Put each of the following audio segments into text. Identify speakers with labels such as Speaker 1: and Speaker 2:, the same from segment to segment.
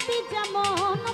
Speaker 1: গতি যেমন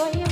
Speaker 1: Goya.